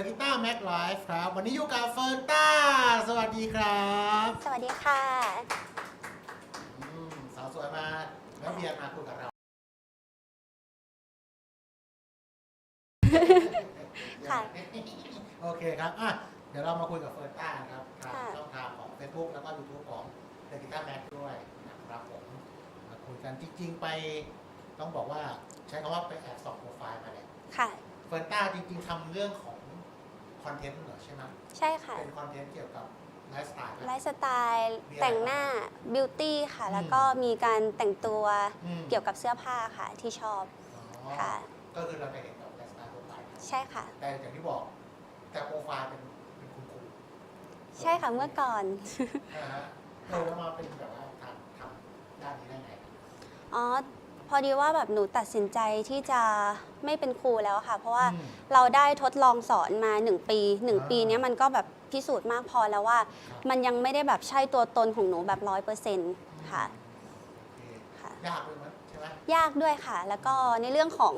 ห์เดอะกีตาร์แม็กไลฟ์ครับ วันนี้อยู่กับเฟิร์นต้า สวัสดีครับสวัสดีค่ะ อืมสาวสวยมาแล้วเบียร์มาคุยกับเราค่ะ โอเคครับอะเดี๋ยวเรามาคุยกับเฟิร์นต้านะครับทางค่ะ ช่องทางของ Facebook แล้วก็ YouTube ของเดอะกีตาร์แม็กด้วยนะครับผมมาคุยกันจริง ๆ ไปต้องบอกว่าใช้คำว่าไปแอบส่องโปรไฟล์มาเลยค่ะ เฟิร์นต้าจริงๆทำเรื่องของ คอนเทนต์เหรอใช่ไหมใช่ค่ะ เป็นคอนเทนต์เกี่ยวกับไลฟ์สไตล์ไลฟ์สไตล์มีอะไรแต่งหน้าบิวตี้ค่ะ แล้วก็มีการแต่งตัวอืมเกี่ยวกับเสื้อผ้าค่ะที่ชอบอ๋อค่ะ ก็คือเราจะเห็นกับไลฟ์สไตล์ทั่วไปใช่ค่ะ แต่อย่างที่บอกแต่โปรไฟล์เป็นเป็นคุณครูใช่ค่ะเมื่อก่อนนะฮะเออแล้วมาเป็นแบบว่าทำทำด้านนี้ได้ไงอ๋อ พอดีว่าแบบหนูตัดสินใจที่จะไม่เป็นครูแล้วค่ะ เพราะว่าอืมเราได้ทดลองสอนมา 1 ปี1อ่าปีเนี้ยมันก็แบบพิสูจน์มากพอแล้วว่าครับมันยังไม่ได้แบบใช่ตัวตนของหนูแบบร้อยเปอร์เซ็นต์ค่ะโอเคค่ะ ยากเลยมั้ยใช่ไหมยากด้วยค่ะ แล้วก็ในเรื่องของ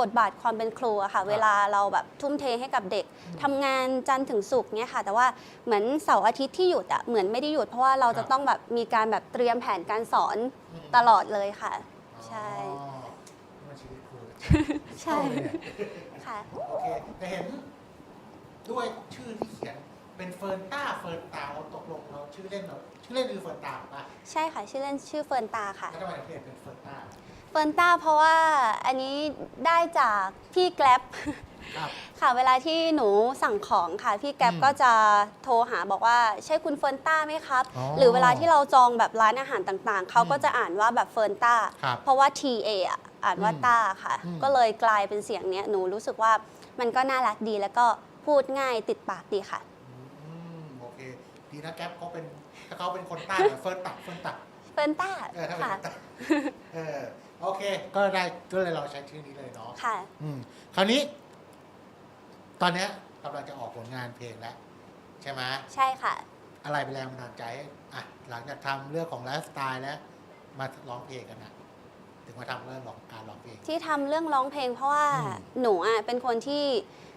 บทบาทความเป็นครูอะค่ะ เวลาเราแบบทุ่มเทให้กับเด็กอืมทำงานจันทร์ถึงศุกร์เนี่ยค่ะ แต่ว่าเหมือนเสาร์อาทิตย์ที่หยุดอะเหมือนไม่ได้หยุดเพราะว่าเราครัจะบต้องแบบมีการแบบเตรียมแผนการสอนอืมตลอดเลยค่ะ ใช่อ๋อนี่มันชีวิตครูใช่เข้าเลยเนี่ยค่ะ โอเคแต่เห็นด้วยชื่อที่เขียนเป็นเฟิร์นต้าเฟิร์นตาเราตกลงเราชื่อเล่นเราชื่อเล่นคือเฟิร์นตาป่ะใช่ค่ะชื่อเล่นชื่อเฟิร์นตาค่ะ แล้วทำไมถึงเปลี่ยนเป็นเฟิร์นตาเฟิร์นตาเพราะว่าอันนี้ได้จากพี่แกล็บ ครับค่ะเวลาที่หนูสั่งของค่ะ พี่แก๊ปอืมก็จะโทรหาบอกว่าใช่คุณเฟิร์นต้าไหมครับ อ๋อหรือเวลาที่เราจองแบบร้านอาหารต่างๆ เขาก็จะอ่านว่าแบบเฟิร์นต้า ครับเพราะว่า TA อะอ่านว่าอืมต้าค่ะ อืม ก็เลยกลายเป็นเสียงเนี้ยหนูรู้สึกว่ามันก็น่ารักดีแล้วก็พูดง่ายติดปากดีค่ะ อืมโอเค ดีนะแก๊ปเขาเป็นถ้าเขาเป็นคนใต้เนี่ยเฟิร์นตักเฟิร์นตักเฟิร์นต้าเออถ้าเป็นค่ะคนใต้เออโอเค ก็ได้ก็เลยเราใช้ชื่อนี้เลยเนาะค่ะ อืมคราวนี้ ตอนเนี้ยกำลังจะออกผลงานเพลงแล้ว ใช่ไหมใช่ค่ะ อะไรเป็นแรงบันดาลใจให้อะหลังจากทำเรื่องของไลฟ์สไตล์แล้ว มาร้องเพลงกันนะถึงมาทำเรื่องของการร้องเพลง ที่ทำเรื่องร้องเพลงเพราะว่าอืมหนูอะเป็นคนที่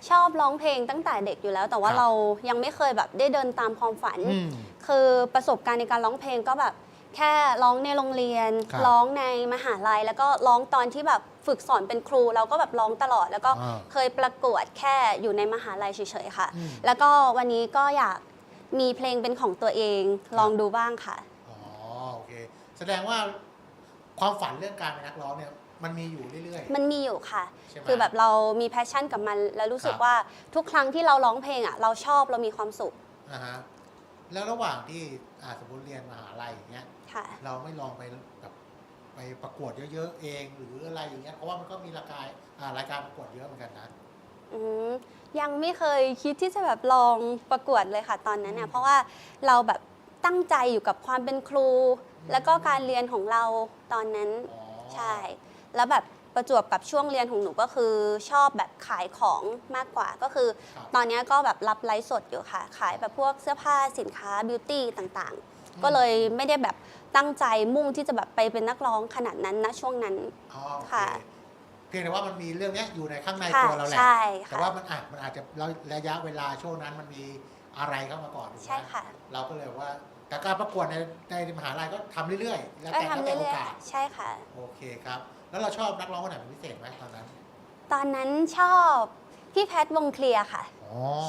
ชอบร้องเพลงตั้งแต่เด็กอยู่แล้ว แต่ว่าครับ เรายังไม่เคยแบบได้เดินตามความฝัน อืม คือประสบการณ์ในการร้องเพลงก็แบบ แค่ร้องในโรงเรียน ครับร้องในมหาลัย แล้วก็ร้องตอนที่แบบฝึกสอนเป็นครู เราก็แบบร้องตลอด แล้วก็อ่าเคยประกวดแค่อยู่ในมหาลัยเฉยๆค่ะ อืม แล้วก็วันนี้ก็อยากมีเพลงเป็นของตัวเองลองดูบ้างค่ะ อ๋อโอเค แสดงว่าความฝันเรื่องการเป็นนักร้องเนี่ยมันมีอยู่เรื่อย มันมีอยู่ค่ะๆใช่ไหมคือแบบเรามีแพชชั่นกับมัน แล้วรู้สึกครับ ว่าทุกครั้งที่เราร้องเพลงอะ เราชอบเรามีความสุขอ่าฮะแล้วระหว่างที่ อ่าสมมติเรียนมหาลัยอย่างเงี้ยค่ะ เราไม่ลองไปแบบไปประกวดเยอะๆเองหรืออะไรอย่างเงี้ยเพราะว่ามันก็มีรายการอ่ารายการประกวดเยอะเหมือนกันนะ อืมยังไม่เคยคิดที่จะแบบลองประกวดเลยค่ะตอนนั้นอืเนี่ยม เพราะว่าเราแบบตั้งใจอยู่กับความเป็นครูอืมแล้วก็การเรียนของเราตอนนั้น อ๋อใช่ แล้วแบบ ประจวบกับช่วงเรียนของหนูก็คือชอบแบบขายของมากกว่าก็คือครับตอนเนี้ยก็แบบรับไลฟ์สดอยู่ค่ะ ขายแบบพวกเสื้อผ้าสินค้าบิวตี้ต่างๆ ก็เลยไม่ได้แบบตั้งใจมุ่งที่จะแบบไปเป็นนักร้องขนาดนั้นนะช่วงนั้น อ๋อโอเคค่ะเพียงแต่ว่ามันมีเรื่องเนี้ยอยู่ในข้างในค่ะตัวเราแหละ ใช่แต่ค่ะว่ามันอะมันอาจจะเราระยะเวลาช่วงนั้นมันมีอะไรเข้ามาก่อนถูกไหมใช่ค่ะ เราก็เลยว่าแต่การประกวดในในมหาลัยก็ทำเรื่อยๆ แล้วก็แต่ทำแล้วแต่โอเรื่อยกาส ๆใช่ค่ะ โอเคครับ แล้วเราชอบนักร้องคนไหนเป็นพิเศษไหมตอนนั้นตอนนั้นชอบพี่แพทวงเคลียร์ค่ะ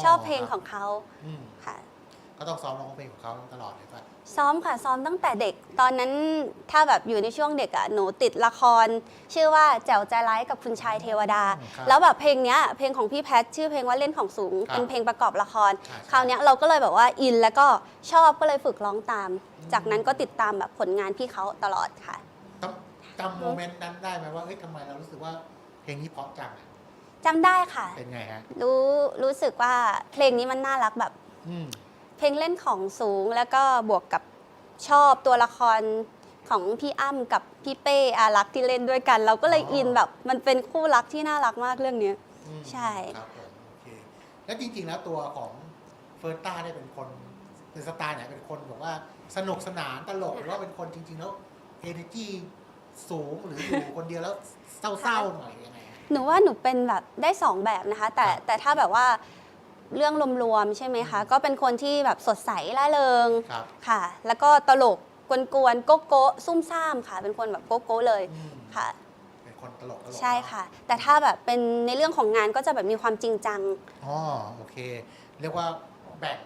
ชอบเพลงของเขาอืมค่ะ ก็ต้องซ้อมร้องเพลงของเขาตลอดเลยป่ะซ้อมค่ะซ้อมตั้งแต่เด็ก ตอนนั้นถ้าแบบอยู่ในช่วงเด็กอะ่ะหนูติดละคร ชื่อว่าแจ๋วใจร้ายกับคุณชายเทวดาครับ แล้วแบบเพลงเนี้ยเพลงของพี่แพทชื่อเพลงว่าเล่นของสูง ครับเป็นเพลงประกอบละครใช่ คราวเนี้ยเราก็เลยแบบว่าอินแล้วก็ชอบก็เลยฝึกร้องตามอืมจากนั้นก็ติดตามแบบผลงานพี่เขาตลอดค่ะ จำจำโมเมนต์นั้นได้ไหมว่าเอ้ยทำไมเรารู้สึกว่าเพลงนี้เพราะจังอะจจำได้ค่ะ เป็นไงฮะรู้รู้สึกว่าเพลงนี้มันน่ารักแบบ อืม เพลงเล่นของสูงแล้วก็บวกกับชอบตัวละครของพี่อ้ำกับพี่เป้อารักษ์ที่เล่นด้วยกัน เราก็เลยอ๋ออิ อินแบบ มันเป็นคู่รักที่น่ารักมากเรื่องเนี้ย อืมใช่ ครับผมโอเคแล้วจริงๆแล้วตัวของเฟิร์นต้าได้เป็นคนเป็นสไตล์ไหนเป็นคนแบบว่าสนุกสนานตลกหรือว่าเป็นคนจริง ๆ แล้วเอเนจี สูงหรืออยู่คนเดียวแล้วเศร้าๆหน่อยยังไงฮะ หนูว่าหนูเป็นแบบได้สองแบบนะคะ แต่ครับแต่ถ้าแบบว่าเรื่องรวมๆใช่ไหมคะ ก็เป็นคนที่แบบสดใสร่าเริงครับ ค่ะ แล้วก็ตลกกวนๆโก๊ะโก๊ะซุ่มซ่ามค่ะ เป็นคนแบบโก๊ะโก๊ะเลยอืมค่ะ เป็นคนตลกตลกใช่ค่ะ แต่ถ้าแบบเป็นในเรื่องของงานก็จะแบบมีความจริงจัง อ๋อโอเค เรียกว่าแบ่ง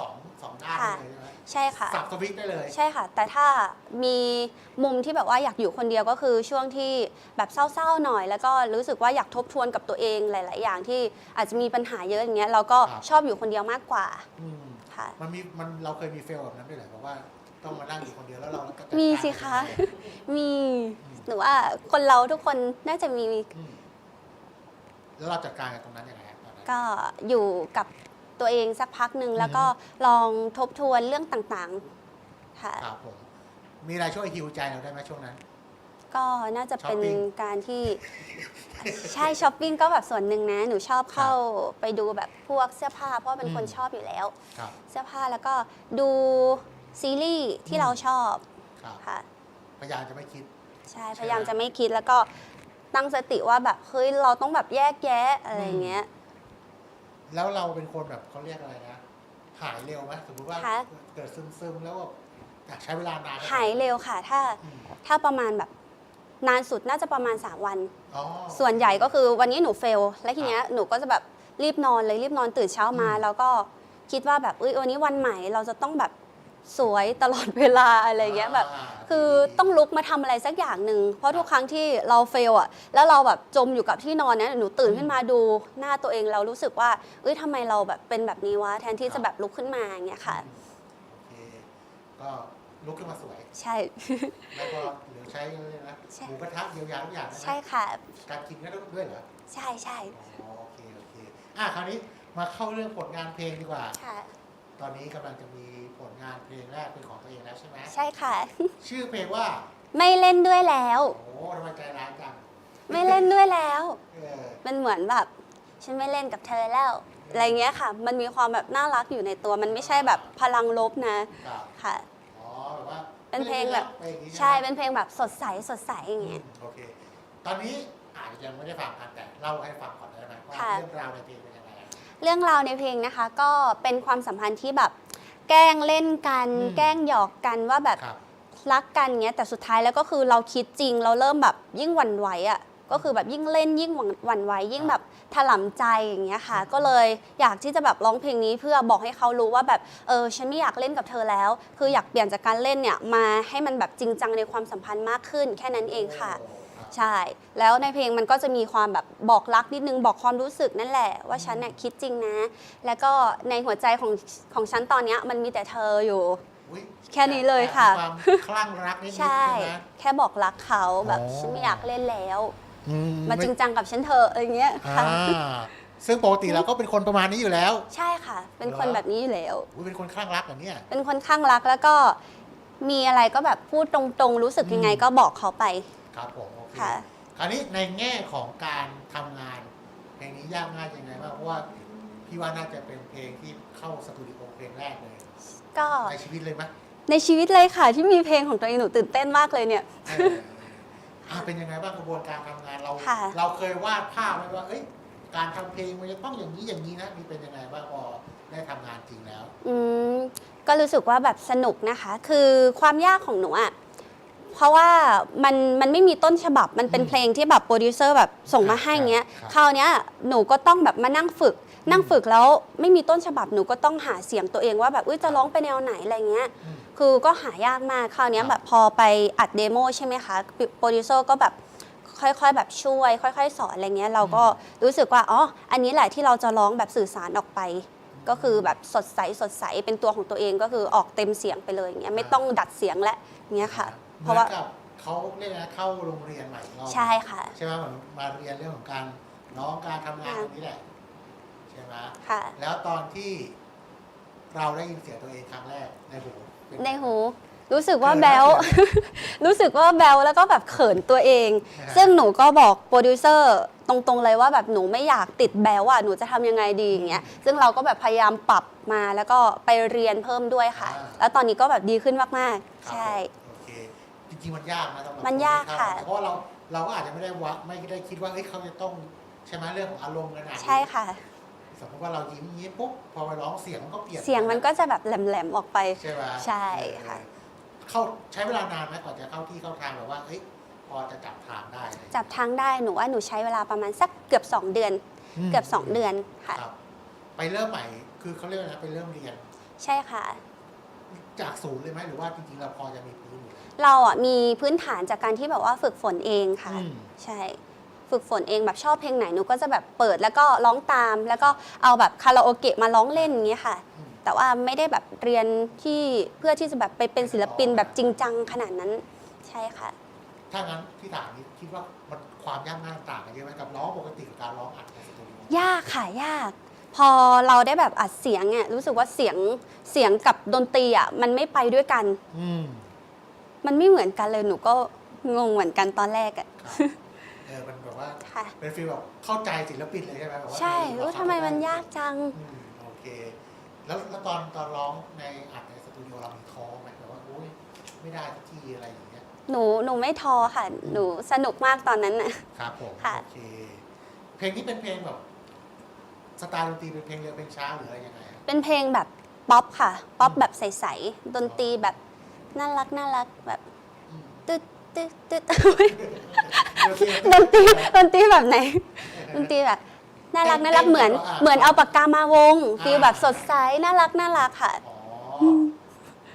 สองสองด้านค่ะ เลยใช่ไหมใช่ค่ะ สับสวิตช์ได้เลยใช่ค่ะ แต่ถ้ามีมุมที่แบบว่าอยากอยู่คนเดียวก็คือช่วงที่แบบเศร้าๆหน่อย แล้วก็รู้สึกว่าอยากทบทวนกับตัวเองหลาย ๆ อย่างที่อาจจะมีปัญหาเยอะอย่างเงี้ยเราก็ครับชอบอยู่คนเดียวมากกว่าอืมค่ะ มันมีมันเราเคยมีเฟลแบบนั้นด้วยเหรอแบบว่าต้องมานั่งอยู่คนเดียวแล้วเราก็จัดการมีสิคะยังไงมีหนูว่าคนเราทุกคนน่าจะมี อืมแล้วเราจัดการกับตรงนั้นยังไงฮะตอนนั้นก็อยู่กับ ตัวเองสักพักหนึ่งอือฮึแล้วก็ลองทบทวนเรื่องต่างๆค่ะครับผมมีอะไรช่วยฮิวใจเราได้ไหมช่วงนั้น ก็น่าจะเป็นช้อปปิ้ง การที่ ใช่ช้อปปิ้งก็แบบส่วนหนึ่งนะ หนูชอบเข้าไปดูแบบพวกเสื้อผ้า เพราะว่าเป็นคนอืมชอบอยู่แล้ว ครับ เสื้อผ้าแล้วก็ดูซีรีส์ที่เราชอบครับค่ะ พยายามจะไม่คิด ใช่ใช่ไหม พยายามจะไม่คิดแล้วก็ตั้งสติว่าแบบเฮ้ยเราต้องแบบแยกแยะอะไรอย่างเงี้ย แล้วเราเป็นคนแบบเขาเรียกอะไรนะ หายเร็วไหมสมมติว่าคะเกิดซึมซึมๆแล้วแบบอยากใช้เวลานานไหมหายเร็วค่ะ ถ้าอืมถ้าประมาณแบบนานสุดน่าจะประมาณ 3 วัน อ๋อ ส่วนใหญ่ก็คือวันนี้หนูเฟล และทีเนี้ยหนูก็จะแบบรีบนอนเลยรีบนอนตื่นเช้ามา อืม แล้วก็คิดว่าแบบเอ้ยวันนี้วันใหม่เราจะต้องแบบ สวยตลอดเวลาอะไรเงี้ยแบบาคือต้องลุกมาทำอะไรสักอย่างหนึ่งเพราะทุกครั้งที่เราเฟลอะแล้วเราแบบจมอยู่กับที่นอนเนี้ยหนูตื่นขึ้นมาดูหน้าตัวเองเรารู้สึกว่า เอ้ยทำไมเราแบบเป็นแบบนี้วะแทนที่จะแบบลุกขึ้นมาอย่างเงี้ยค่ะ โอเคก็ลุกขึ้นมาสวย ใช่ แล้วก็เหลือใช้เลยนะใช่ หมูกระทะเยียวยาทุกอย่างนะใช่ค่ะ การกินก็ด้วยเหรอใช่ใช่อ๋อโอเคโอเคอะคราวนี้มาเข้าเรื่องผลงานเพลงดีกว่า ค่ะ ตอนนี้กำลังจะมีผลงานเพลงแรกเป็นของตัวเองแล้วใช่ไหมใช่ค่ะ ชื่อเพลงว่า ไม่เล่นด้วยแล้ว โอ้โหทำไมใจร้ายจังไม่เล่นด้วยแล้ว เออมันเหมือนแบบ ฉันไม่เล่นกับเธอแล้วอะไรเงี้ยค่ะ มันมีความแบบน่ารักอยู่ในตัว มันไม่ใช่แบบพลังลบนะครับค่ะ อ๋อแบบว่าเป็นเพลงแบบ เพลงนี้ใช่ไหมเป็นเพลงแบบสดใสสดใสอย่างอืเงี้มยโอเค ตอนนี้อาจจะยังไม่ได้ฟังกันแต่เล่าให้ฟังก่อนได้ไหมว่าค่ะ เรื่องราวในเพลงเป็นยังไงอะ เรื่องราวในเพลงนะคะ ก็เป็นความสัมพันธ์ที่แบบแกล้งเล่นกัน อืม แกล้งหยอกกันว่าแบบครับ รักกันเงี้ยแต่สุดท้ายแล้วก็คือเราคิดจริงเราเริ่มแบบยิ่งหวั่นไหวอะก็คือแบบยิ่งเล่นยิ่งหวั่นหวั่นไหวยิ่งแบบถลำใจอย่างเงี้ยค่ะ ก็เลยอยากที่จะแบบร้องเพลงนี้เพื่อบอกให้เขารู้ว่าแบบเออฉันไม่อยากเล่นกับเธอแล้ว คืออยากเปลี่ยนจากการเล่นเนี่ยมาให้มันแบบจริงจังในความสัมพันธ์มากขึ้น แค่นั้นเองค่ะโอ้ครับ ใช่ แล้วในเพลงมันก็จะมีความแบบบอกรักนิดนึงบอกความรู้สึกนั่นแหละ ว่าฉันเนี่ยคิดจริงนะ แล้วก็ในหัวใจของของฉันตอนเนี้ยมันมีแต่เธออยู่ อุ๊ยแค่นี้เลยค่ะ ความคลั่งรักนิดๆใช่ ใช่ไหม แค่บอกรักเขาแบบอ๋อ ฉันไม่อยากเล่นแล้ว อืมาจริงจังกับฉันเถอะอะไรเงี้ยอ่าค่ะซึ่งปกติเราก็เป็นคนประมาณนี้อยู่แล้วใช่ค่ะ เป็นคนเหรอแบบนี้อยู่แล้ว อุ๊ยเป็นคนคลั่งรักเหรอเนี่ย เป็นคนข้างรักแล้วก็มีอะไรก็แบบพูดตรงๆ รู้สึกยังไงอืมก็บอกเขาไป ครับผมโอเคค่ะ คราวนี้ในแง่ของการทำงาน เพลงนี้ยากง่ายยังไงบ้างเพราะว่าพี่ว่าน่าจะเป็นเพลงที่เข้าสตูดิโอเพลงแรกเลยก็ในชีวิตเลยไหมในชีวิตเลยค่ะ ที่มีเพลงของตัวเองหนูตื่นเต้นมากเลยเนี่ย เอออะเป็นยังไงบ้างกระบวนการทำงานเรา ค่ะ เราเคยวาดภาพไว้ว่า เอ้ยการทำเพลงมันจะต้องอย่างนี้อย่างนี้นะมีเป็นยังไงบ้างพอได้ทำงานจริงแล้ว อืมก็รู้สึกว่าแบบสนุกนะคะ คือความยากของหนูอะ เพราะว่ามันมันไม่มีต้นฉบับมันเป็นอืมเพลงที่แบบโปรดิวเซอร์แบบส่งมาให้เงี้ยครับคราวเนี้ยหนูก็ต้องแบบมานั่งฝึก นั่งฝึกแล้วไม่มีต้นฉบับหนูก็ต้องหาเสียงตัวเองว่าแบบอุ้ยจะร้องไปแนวไหนอะไรเงี้ยอืมคือก็หายากมากคราวเนี้ยครับแบบพอไปอัดเดโมใช่ไหมคะโปรดิวเซอร์ก็แบบค่อยๆ แบบช่วย ค่อย ๆ สอนอะไรเงี้ยเราก็รู้สึกว่าอ๋ออันนี้แหละที่เราจะร้องแบบสื่อสารออกไป ก็คือแบบสดใสสดใสเป็นตัวของตัวเองก็คือออกเต็มเสียงไปเลยอย่างเงี้ยไม่ต้องดัดเสียงและเงี้ยค่ะ เพราะว่าหมือนกับเขาเรียกนะเข้าโรงเรียนใหม่อีกรอบใช่ค่ะ ใช่ไหมเหมือนมาเรียนเรื่องของการน้องการทำงานตรงนี้แหละใช่ไหมค่ะ แล้วตอนที่เราได้ยินเสียงตัวเองครั้งแรกในหูเป็ในหู รู้สึกว่าเขินแบล ไหม รู้สึกว่าแบลแล้วก็แบบเขินตัวเองอ่าซึ่งหนูก็บอกโปรดิวเซอร์ตรงๆเลยว่าแบบหนูไม่อยากติดแบลอะหนูจะทำยังไงดีอย่างเงี้ย ซึ่งเราก็แบบพยายามปรับมาแล้วก็ไปเรียนเพิ่มด้วยค่ะ อ่า แล้วตอนนี้ก็แบบดีขึ้นมากครับๆใช่โอเคจ ริงๆมันยากนะสำหรับมันยากนที่ค่ะเข้าเพราะว่าเราเราก็อาจจะไม่ได้วัดไม่ได้คิดว่าเอ้ยเขาจะต้องใช่ไหมเรื่องของอารมณ์ขนาดนี้ใช่ค่ะ สมมติว่าเรายิ้มยิ้มปุ๊บพอไปร้องเสียงมันก็เปลี่ยนเสียงมันก็จะแบบแหลมๆออกไปใช่ไหมใช่ค่ะเออเข้าใช้เวลานานไหมก่อนจะเข้าที่เข้าทางแบบว่าเอ้ยพอจะจับทางได้เลยจับทางได้หนูว่าหนูใช้เวลาประมาณสักเกือบ 2 เดือน เกือบ 2 เดือนค่ะ ครับ ไปเริ่มใหม่คือเขาเรียกว่านะไปเริ่มเรียน ใช่ค่ะ จากศูนย์เลยไหมหรือว่าจริงๆเราพอจะมีพื้นอยู่แล้ว เราอะมีพื้นฐานจากการที่แบบว่าฝึกฝนเองค่ะ อืม ใช่ฝึกฝนเองแบบชอบเพลงไหนหนูก็จะแบบเปิดแล้วก็ร้องตาม แล้วก็เอาแบบคาราโอเกะมาร้องเล่นอย่างเงี้ยค่ะ อืมแต่ว่าไม่ได้แบบเรียนที่เพื่อที่จะแบบไปเป็นศิลปินแบบจริงจังขนาดนั้นใช่ค่ะ ถ้างั้นที่ถามนี้คิดว่ามันความยากง่ายต่างกันเยอะไหมกับร้องปกติกับการร้องอัดในสตูดิโอยากค่ะยาก พอเราได้แบบอัดเสียงเนี่ยรู้สึกว่าเสียงเสียงกับดนตรีอะมันไม่ไปด้วยกัน อืมมันไม่เหมือนกันเลยหนูก็งงเหมือนกันตอนแรกอะครับเออมันแบบว่าค่ะ เป็นฟีลแบบเข้าใจศิลปินเลยใช่ไหมแบบว่าใช่เออรู้เราทำไมมันเข้ใจยากจัง อืมโอเค แล้วแล้วตอนตอนร้องในอัดในสตูดิโอเรามีท้อไหมแบบว่าโอ้ยไม่ได้สักทีอะไรอย่างเงี้ยหนูหนูไม่ท้อค่ะ หนูสนุกมากตอนนั้นน่ะ ครับผมค่ะ โอเค เพลงนี้เป็นเพลงแบบ สไตล์ดนตรีเป็นเพลงเร็วเพลงช้าหรืออะไรยังไงอะเป็นเพลงแบบป๊อปค่ะ ป๊อปแบบใสๆดนตรีแบบน่ารักน่ารักแบบอืมตึ๊ดตึ๊ดตึ๊ดเร็วเพลงดนตรีดนตรีแบบไหนดนตรีแบบน่ารักน่ารักเหมือน เหมือนเอาปากกามาวงฟีลแบบสดใสน่ารักน่ารักค่ะ อ๋อ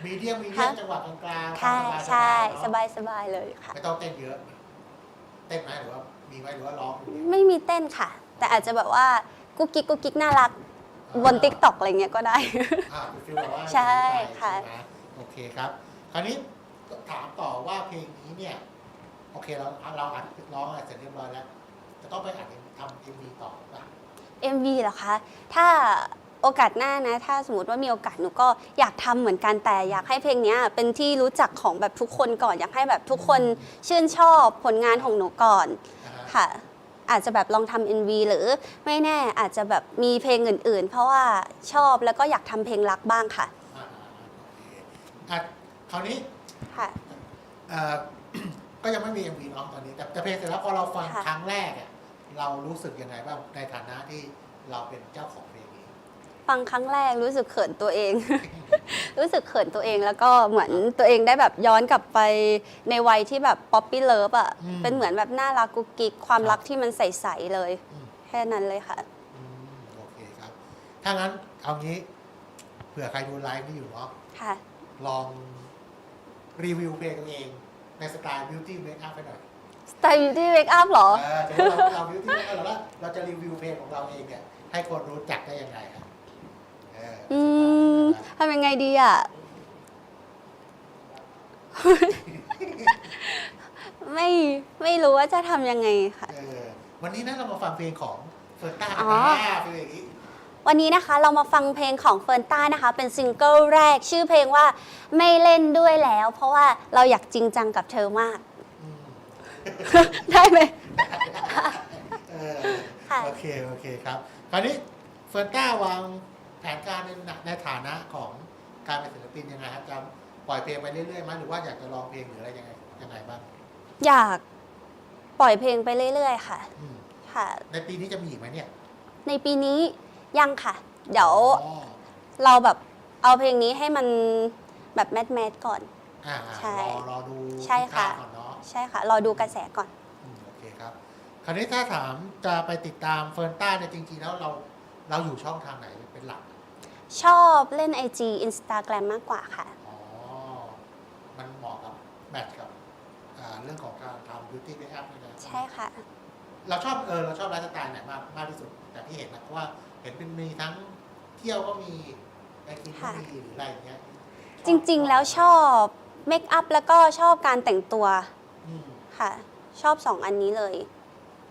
มีเดียมมีเดียมค่ะจังหวะกลางๆใช่สบายๆใช่เนอะสบายสบายเลยค่ะ ไม่ต้องเต้นเยอะ เต้นไหมหรือว่ามีไหมหรือว่าร้องอย่างเดียวไม่มีเต้นค่ะ แต่อาจจะแบบว่า กุ๊กกิ๊กกุ๊กกิ๊กน่ารักบนติ๊กต็อกอะไรเงี้ยก็ได้ อ่าเป็นฟีลแบบว่าใช่ค่ะใช่ไหมโอเคครับ คราวนี้ถามต่อว่าเพลงนี้เนี่ย โอเคเราเราอัดร้องอะไรเสร็จเรียบร้อยแล้ว จะต้องไปอัดทำเอ็มวีต่อป่ะ MV เหรอคะ ถ้าโอกาสหน้านะ ถ้าสมมติว่ามีโอกาสหนูก็อยากทำเหมือนกันแต่อยากให้เพลงเนี้ยเป็นที่รู้จักของแบบทุกคนก่อน อยากให้แบบทุกคนชื่นชอบผลงานของหนูก่อนนะฮะค่ะ อาจจะแบบลองทำ MV หรือไม่แน่อาจจะแบบมีเพลงอื่น ๆ เพราะว่าชอบแล้วก็อยากทำเพลงรักบ้างค่ะอ่าโอเคอะคราวนี้ค่ะ เอ่อ ก็ยังไม่มี MV น้องตอนนี้ แต่แต่เพลงเสร็จแล้วพอเราฟังค่ะ ครั้งแรกเนี่ยเรารู้สึกยังไงบ้างในฐานะที่เราเป็นเจ้าของเพลงนี้ ฟังครั้งแรกรู้สึกเขินตัวเอง รู้สึกเขินตัวเองแล้วก็เหมือนตัวเองได้แบบย้อนกลับไปในวัยที่แบบป๊อปปี้เลิฟอะอืม เป็นเหมือนแบบน่ารักกุ๊กกิ๊กความครับรักที่มันใสๆเลยอืมแค่นั้นเลยค่ะ อืมโอเคครับ ถ้างั้นเอางี้เผื่อใครดูไลฟ์นี่อยู่เนาะค่ะ ลองรีวิวเพลงตัวเอง ในสไตล์ beauty make up ไปหน่อย สไตล์ beauty wake up เหรอ เออถือว่าเราเรา beauty make up แล้วเราจะรีวิวเพลงของเราเองเนี่ยให้คนรู้จักได้ยังไงครับเอออืมทำยังไงดีอะ ไม่ไม่รู้ว่าจะทำยังไงค่ะ เออวันนี้นะเรามาฟังเพลงของเฟิร์นต้าอ๋อ เพลงอย่างนี้วันนี้นะคะเรามาฟังเพลงของเฟิร์นต้านะคะ เป็นซิงเกิลแรกชื่อเพลงว่าไม่เล่นด้วยแล้ว เพราะว่าเราอยากจริงจังกับเธอมาก อืมได้ไหม เออค่ะ โอเค โอเคครับ คราวนี้เฟิร์นต้าวางแผนการในในฐานะของการเป็นศิลปินยังไงครับจะปล่อยเพลงไปเรื่อยๆไหมหรือว่าอยากจะลองเพลงหรืออะไรยังไงยังไงบ้างอยากปล่อยเพลงไปเรื่อย ๆ ค่ะ อืมค่ะ ในปีนี้จะมีอีกไหมเนี่ยในปีนี้ยังค่ะ เดี๋ยวอ๋อเราแบบเอาเพลงนี้ให้มันแบบแมทแมทก่อน อ่าใช่รอรอดูใช่ค่ะ ทิศทางก่อนเนาะ ใช่ค่ะ รอดูกระแสก่อน อืมโอเคครับ คราวนี้ถ้าถามจะไปติดตามเฟิร์นต้าเนี่ยจริงๆแล้วเราเราอยู่ช่องทางไหนเป็นหลัก ชอบเล่น IG Instagram มากกว่าค่ะ อ๋อ มันเหมาะกับแมทช์กับอ่าเรื่องของการทำ beauty makeup นี่นะใช่ค่ะ เราชอบเออเราชอบไลฟ์สไตล์ไหนมากมากที่สุดแต่ที่เห็นนะเพราะว่าเห็นเป็นมีทั้งเที่ยวก็มีไปกินก็ค่ะ มีหรืออะไรอย่างเงี้ยจริงๆ แล้วชอบเมคอัพแล้วก็ชอบการแต่งตัวอืมค่ะ ชอบสองอันนี้เลย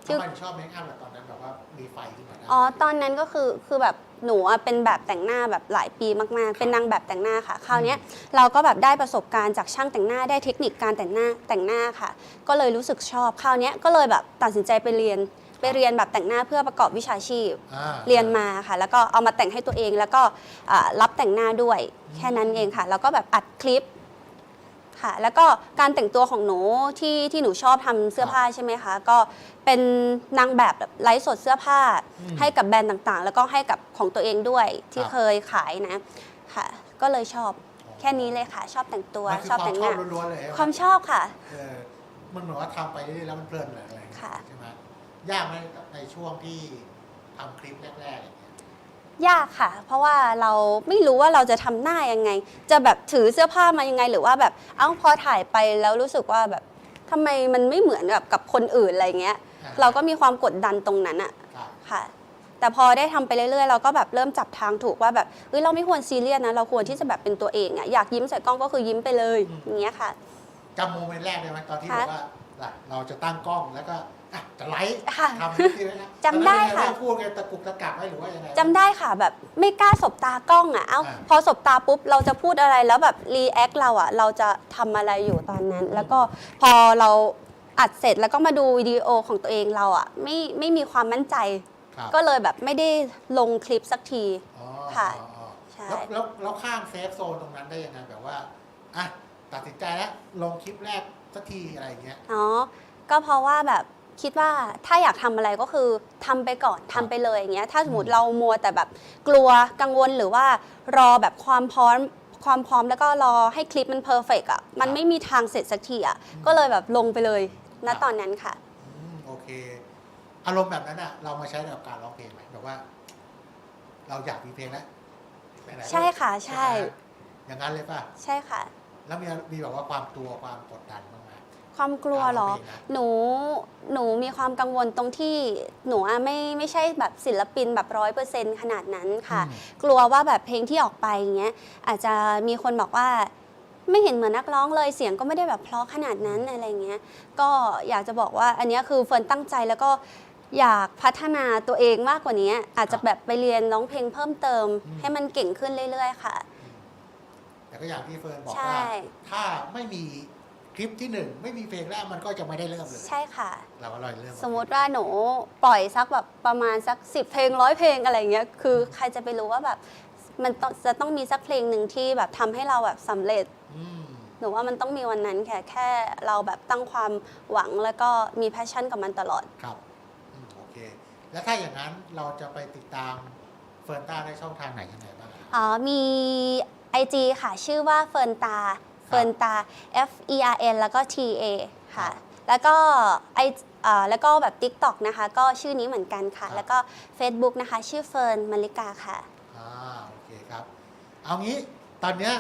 ทำไมถึงชอบเมคอัพล่ะตอนนั้นแบบว่ามีไฟขึ้นมาได้อ๋อ ตอนนั้นก็คือคือแบบ หนูอะเป็นแบบแต่งหน้าแบบหลายปีมากๆ เป็นนางแบบแต่งหน้าค่ะ คราวเนี้ยเราก็แบบได้ประสบการณ์จากช่างแต่งหน้าได้เทคนิคการแต่งหน้าแต่งหน้าค่ะ ก็เลยรู้สึกชอบ คราวเนี้ยก็เลยแบบตัดสินใจไปเรียนไปเรียนแบบแต่งหน้าเพื่อประกอบวิชาชีพ อ่า เรียนมาค่ะ แล้วก็เอามาแต่งให้ตัวเองแล้วก็อ่ารับแต่งหน้าด้วยแค่นั้นเองค่ะ แล้วก็แบบอัดคลิป ค่ะ แล้วก็การแต่งตัวของหนูที่ที่หนูชอบทำเสื้อผ้าใช่ไหมคะ ก็เป็นนางแบบแบบไลฟ์สดเสื้อผ้า อืมให้กับแบรนด์ต่างๆ แล้วก็ให้กับของตัวเองด้วยที่ครับ เคยขายนะค่ะ ก็เลยชอบแค่นี้เลยค่ะ ชอบแต่งตัวมันคือชอบความแต่งชหอบน้าล้วนๆเลยใช่ไหมความชอบค่ะ เออมันเหมือนว่าทำไปเรื่อยๆแล้วมันเพลินอะไรอะไรอย่างเงี้ยค่ะ ใช่ไหมยากไหมในช่วงที่ทำคลิปแรกๆอย่างเงี้ย ยากค่ะ เพราะว่าเราไม่รู้ว่าเราจะทำหน้ายังไง จะแบบถือเสื้อผ้ามายังไง หรือว่าแบบเอ้าพอถ่ายไปแล้วรู้สึกว่าแบบทำไมมันไม่เหมือนกับกับคนอื่นอะไรเงี้ยอ่าเราก็มีความกดดันตรงนั้นอะครับค่ะ แต่พอได้ทำไปเรื่อยๆ เราก็แบบเริ่มจับทางถูกว่าแบบเฮ้ยเราไม่ควรซีเรียสนะ เราควรที่จะแบบเป็นตัวเองอะอยากยิ้มใส่กล้องก็คือยิ้มไปเลยอย่างเงี้ยค่ะ จำโมเมนต์แรกได้ไหมตอนที่บค่ะอกว่าล่ะเราจะตั้งกล้องแล้วก็ อะจะไลฟ์ค่ะทำคลิปนี้ไว้นะจำได้ค่ะ ตอนนั้นเป็นไงบ้างพูดกันตะกุกตะกักไหมหรือว่ายังไง จำได้ค่ะแบบไม่กล้าสบตากล้องอะ เอ้าอ่า พอสบตาปุ๊บเราจะพูดอะไรแล้วแบบรีแอคเราอะ เราจะทำอะไรอยู่ตอนนั้น แล้วก็พอเราอัดเสร็จแล้วก็มาดูวิดีโอของตัวเองเราอะ ไม่ไม่มีความมั่นใจ ครับก็เลยแบบไม่ได้ลงคลิปสักที อ๋อค่ะอ๋ออ๋อใช่ แล้วแล้วแล้วข้ามเซฟโซนตรงนั้นได้ยังไงแบบว่าอะตัดสินใจแล้วลงคลิปแรกสักทีอะไรอย่างเงี้ย อ๋อ ก็เพราะว่าแบบ คิดว่าถ้าอยากทำอะไรก็คือทำไปก่อนทำไปเลยอย่างเงี้ยถ้าสมมติเรามัวแต่แบบกลัวกังวลหรือว่ารอแบบความพร้อมความพร้อมแล้วก็รอให้คลิปมันเพอร์เฟกอะมันไม่มีทางเสร็จสักทีอะก็เลยแบบลงไปเลยณตอนนั้นค่ะอืมโอเค อารมณ์แบบนั้นอะเรามาใช้กับการร้องเพลงไหมแบบว่า เราอยากมีเพลงแล้วไหนๆใช่ค่ะ ใช่ไหมอย่างนั้นเลยป่ะ ใช่ค่ะ แล้วมีมีแบบว่าความตัวความกดดันบ้างไหม ความกลัวเหรอการร้องเพลงนะ หนู หนูมีความกังวลตรงที่หนูอะไม่ไม่ใช่แบบศิลปินแบบร้อยเปอร์เซ็นขนาดนั้นค่ะ อืม กลัวว่าแบบเพลงที่ออกไปอย่างเงี้ยอาจจะมีคนบอกว่าไม่เห็นเหมือนนักร้องเลยเสียงก็ไม่ได้แบบเพราะขนาดนั้นอะไรเงี้ย ก็อยากจะบอกว่าอันเนี้ยคือเฟิร์นตั้งใจแล้วก็อยากพัฒนาตัวเองมากกว่านี้ อาจจะแบบไปเรียนร้องเพลงเพิ่มเติมให้มันเก่งขึ้นเรื่อย ๆ ค่ะ แต่ก็อย่างที่เฟิร์นบอกใช่ ว่า ถ้าไม่มี คลิปที่หนึ่งไม่มีเพลงแรกมันก็จะไม่ได้เริ่มเลย ใช่ค่ะ เราก็เลยเริ่มสมมุติว่าหนูปล่อยสักแบบประมาณสักสิบเพลงร้อยเพลงอะไรเงี้ยคือใครจะไปรู้ว่าแบบมันต้องจะต้องมีสักเพลงหนึ่งที่แบบทำให้เราแบบสำเร็จอืมหนูว่ามันต้องมีวันนั้นแค่แค่เราแบบตั้งความหวังแล้วก็มีแพชชั่นกับมันตลอดครับอืมโอเค แล้วถ้าอย่างนั้นเราจะไปติดตามเฟิร์นต้าได้ช่องทางไหนยังไงบ้างครับอ๋อมี IG ค่ะชื่อว่าเฟิร์นตาเฟิร์นตา F E R N แล้วก็ T A ค่ะ แล้วก็ไอเอ่อแล้วก็แบบ TikTok นะคะ ก็ชื่อนี้เหมือนกันค่ะ แล้วก็ Facebook นะคะ ชื่อเฟิร์นมาริกาค่ะอ่าโอเคครับ เอางี้ตอนเนี้ย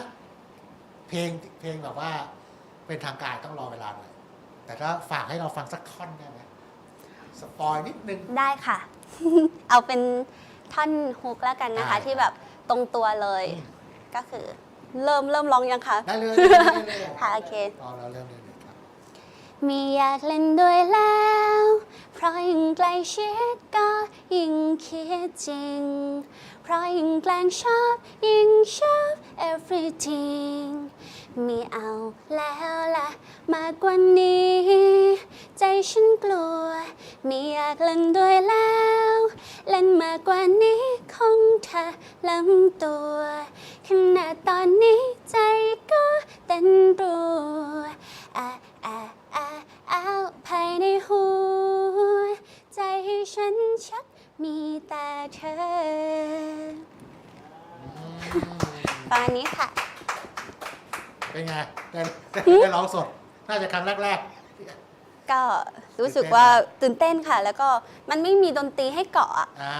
เพลงเพลงแบบว่าเป็นทางการต้องรอเวลาหน่อย แต่ก็ฝากให้เราฟังสักท่อนได้ไหมสปอยนิดนึง ได้ค่ะ เอาเป็นท่อนฮุกแล้วกันนะคะได้ที่แบบตรงตัวเลยอืมก็คือ เริ่มเริ่มร้องยังคะได้เลยได้เลยได้เลยค่ะโอเคตอนเราเริ่มเลยเลยครับไม่อยากเล่นด้วยแล้วเพราะยิ่ง ใกล้ชิดก็ยิ่งคิดจริง เพราะยิ่งแกล้งชอบยิ่งชอบ everything ม่เอาแล้วละมากกว่านี้ ใจฉันกลัวไม่อยากเล่นด้วยแล้ว เล่นมากกว่านี้คงเธอลำตัวขนาดตอนนี้ใจก็เต้นรัวอะอะอะอ้าวภายในหัว ใจให้ฉันชักมีแต่เธอ ประมาณนี้ค่ะ เป็นไงได้ได้ได้ร้องสด น่าจะครั้งแรก ก็รู้สึกว่าตื่นเต้นค่ะ แล้วก็มันไม่มีดนตรีให้เกาะอะๆ อ่า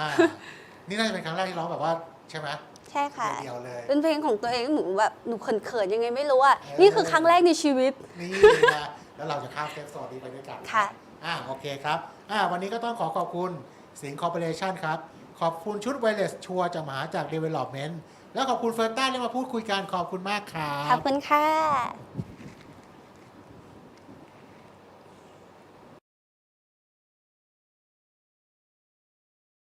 นี่น่าจะเป็นครั้งแรกที่ร้องแบบว่าใช่ไหมใช่ค่ะ เดียวๆเลย เป็นเพลงของตัวเองหนูแบบหนูเขินๆยังไงไม่รู้อะเออนี่คือครั้งแรกในชีวิต นี่นะแล้วเราจะข้ามเซฟโซนนี้ไปด้วยกันค่ะ อ่าโอเคครับอ่าวันนี้ก็ต้องขอขอบคุณสิงห์คอร์ปอเรชั่นครับ ขอบคุณชุดไวเลสชัวร์จากมหาจาก Development แล้วขอบคุณเฟิร์นต้าที่มาพูดคุยกันขอบคุณมากครัขอบคุณค่ะ